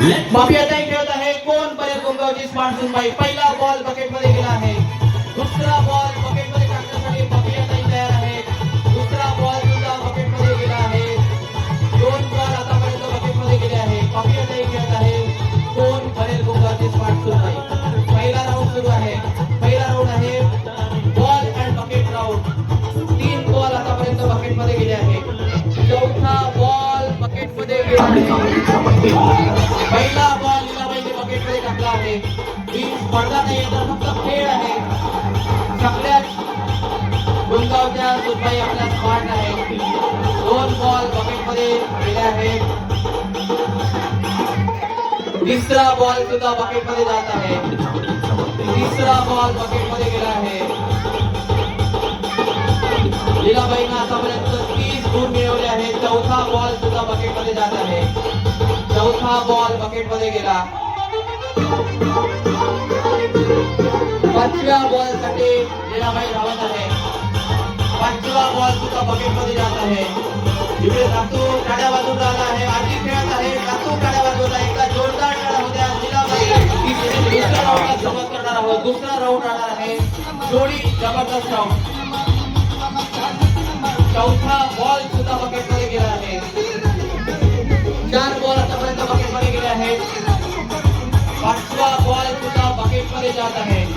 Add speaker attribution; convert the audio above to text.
Speaker 1: माफियाताई खेळत आहे. कोण पर्यंत गोंगावची स्मार्ट बाई? पहिला बॉल बकेटमध्ये गेला आहे. दुसरा बॉल बकेटमध्ये टाकण्यासाठी माफियाताई तयार आहे. दुसरा बॉल सुद्धा बकेटमध्ये गेला आहे. दोन बॉल आतापर्यंत बकेटमध्ये गेले आहे. माफियाताई खेळत आहे. कोण पर्यंत गोंगावची स्मार्ट पहिला बॉल लीलाबाईने बकेटमध्ये टाकला आहे ही। स्पर्धा नाही तर फक्त खेळ आहे सगळ्यात गुंगावच्या सुनबाई आपल्या स्मार्ट आहे दोन बॉल बकेटमध्ये गेले आहेत तिसरा बॉल सुद्धा बकेटमध्ये जात आहे तिसरा बॉल बकेटमध्ये गेला आहे लीलाबाईंना आतापर्यंत तीस गुण मिळवले आहेत चौथा बॉल सुद्धा बकेटमध्ये जात आहे हा बॉल बकेटमध्ये गेला. पाचव्या बॉलसाठी लीलाबाई धावत आहे. पाचवा बॉल सुद्धा बकेटमध्ये जात आहे. इकडे रातू काड्या बाजूला आला आहे. आधी खेळत आहे. धातू काड्या बाजूला एकदा जोरदार टाळ्या होत्या लीलाबाई दुसऱ्या राऊंड सुरुवात करणार आहोत. दुसरा राऊंड राहणार आहे. जोडी जबरदस्त राऊंड चौथा बॉल जाता है